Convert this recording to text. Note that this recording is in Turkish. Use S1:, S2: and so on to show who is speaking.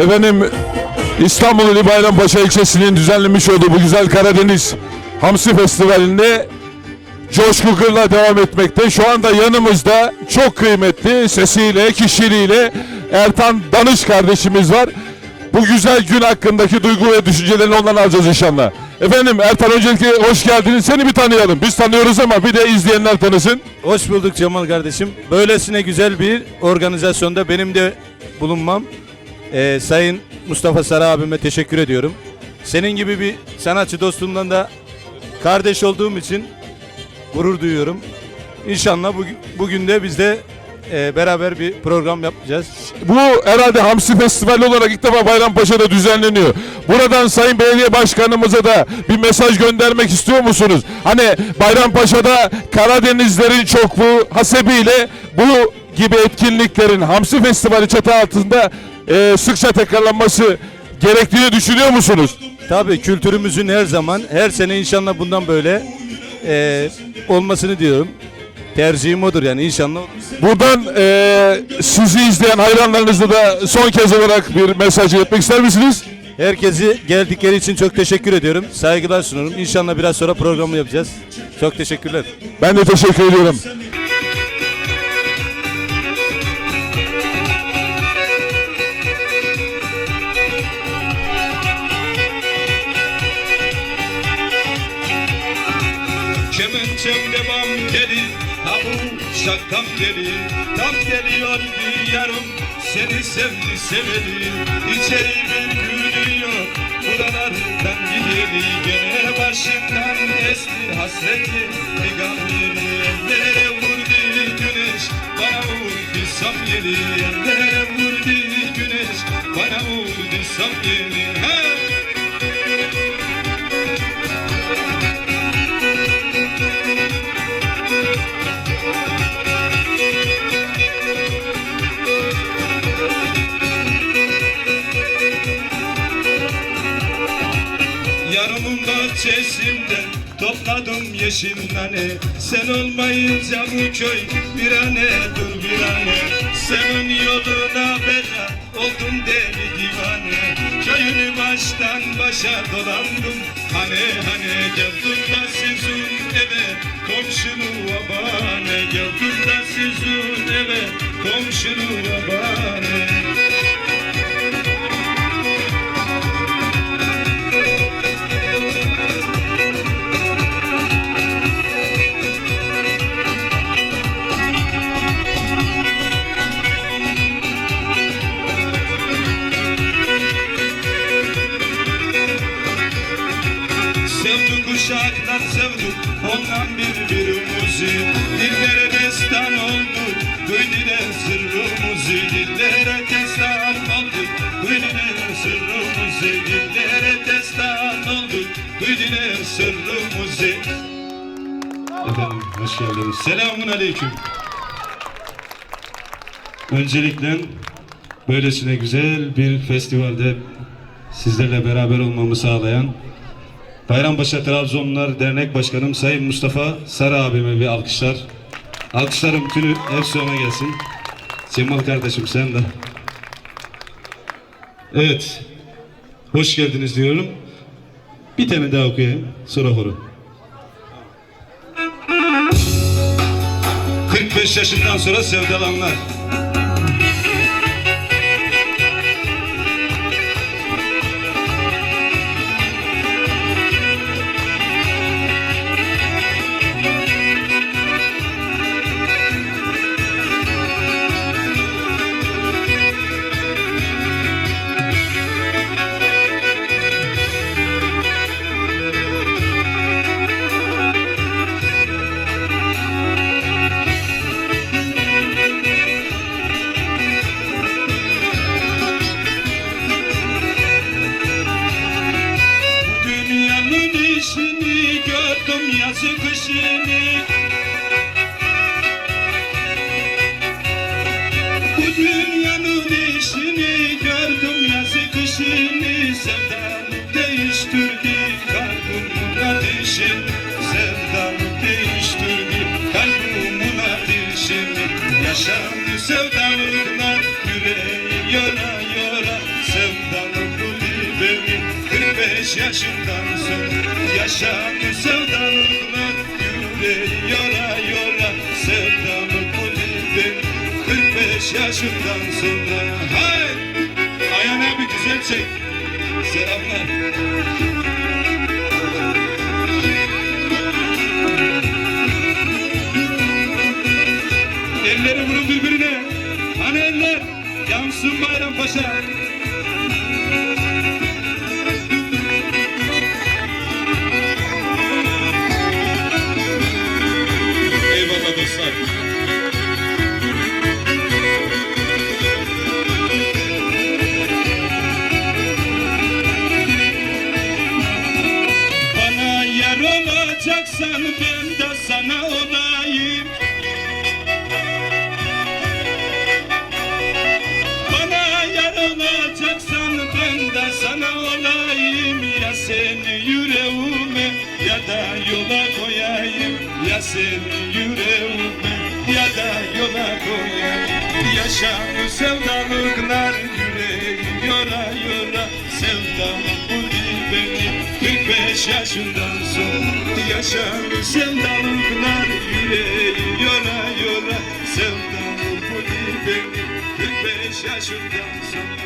S1: Efendim İstanbul İli Bayrampaşa ilçesinin düzenlemiş olduğu bu güzel Karadeniz Hamsi Festivali'nde coşku devam etmekte. Şu anda yanımızda çok kıymetli sesiyle, kişiliğiyle Ertan Danış kardeşimiz var. Bu güzel gün hakkındaki duygu ve düşüncelerini ondan alacağız inşallah. Efendim Ertan öncelikle hoş geldiniz. Seni bir tanıyalım. Biz tanıyoruz ama bir de izleyenler tanısın.
S2: Hoş bulduk Cemal kardeşim. Böylesine güzel bir organizasyonda benim de bulunmam. Ee, Sayın Mustafa Sarı abime teşekkür ediyorum. Senin gibi bir sanatçı dostumdan da kardeş olduğum için gurur duyuyorum. İnşallah bugün, bugün de biz de e, beraber bir program yapacağız.
S1: Bu herhalde Hamsi Festivali olarak ilk defa Bayrampaşa'da düzenleniyor. Buradan Sayın Belediye Başkanımıza da bir mesaj göndermek istiyor musunuz? Hani Bayrampaşa'da Karadenizlerin çokluğu hasebiyle bu gibi etkinliklerin Hamsi Festivali çatı altında e, sıkça tekrarlanması gerektiğini düşünüyor musunuz?
S2: Tabii kültürümüzün her zaman, her sene inşallah bundan böyle e, olmasını diyorum. Tercihim odur yani inşallah.
S1: Buradan e, sizi izleyen hayranlarınızla da son kez olarak bir mesaj iletmek ister misiniz?
S2: Herkesi geldikleri için çok teşekkür ediyorum. Saygılar sunuyorum. İnşallah biraz sonra programı yapacağız. Çok teşekkürler.
S1: Ben de teşekkür ediyorum.
S3: Kemençemde bam gelir, ha bu şaktam gelir Tam geliyor yarım, seni sevdi seveli. İçeri bir gülüyor, buralardan gideli Gene başımdan esti hasreti, gam yeri Ellere vurdu güneş, bana vurdu sam yeri Ellere vurdu güneş, bana vurdu sam yeri Hey! Yarımın bahçesinde topladım yeşil nane. Sen olmayınca bu köy bir ane dur bir ane Senin yoluna bela oldum deli divane. Köyünü baştan başa dolandım Hane hane. Geldim da sizin eve Komşunu abane. Geldim da sizin eve Komşunu abane Sevdik uşaklar sevdik ondan birbirimizi Dillere destan oldu. Duydiler sırrımızı Dillere destan oldu. Duydiler sırrımızı Dillere destan oldu. Duydiler sırrımızı Efendim hoş geldiniz. Selamun aleyküm. Öncelikle böylesine güzel bir festivalde sizlerle beraber olmamı sağlayan Bayrampaşa Trabzonlular Dernek Başkanım Sayın Mustafa Sarı abime bir alkışlar. Alkışlarım tünü hepsi ona gelsin. Cemal kardeşim sen de. Evet. Hoş geldiniz diyorum. Bir tane daha okuyayım. Sonra horu. 45 yaşından sonra sevdalanlar. Gördüm yazı kışını Bu dünyanın işini gördüm yazı kışını Sevdam değiştirdi kalbimin ateşi. Sevdam değiştirdi kalbimin ateşini Yaşandı sevdalıklar yüreği yora yora Sevdam yaşından sonra Yaşam sevdalıklar yüreği yora yora Sevdalı kulübün 45 yaşından sonra Hay! Ayhan abi güzel çek. Selamlar olacaksan ben de sana olayım. Bana yar olacaksan ben de sana olayım. Ya seni yüreğime ya da yola koyayım. Ya seni yüreğime ya da yola koyayım. Yaşam sevdalıklar yüreği yora yora Sevdam buli beni 45 yaşından Yaşam sevdalıklar yüreği yora yora Sevdam buli beni 45 yaşından sonra!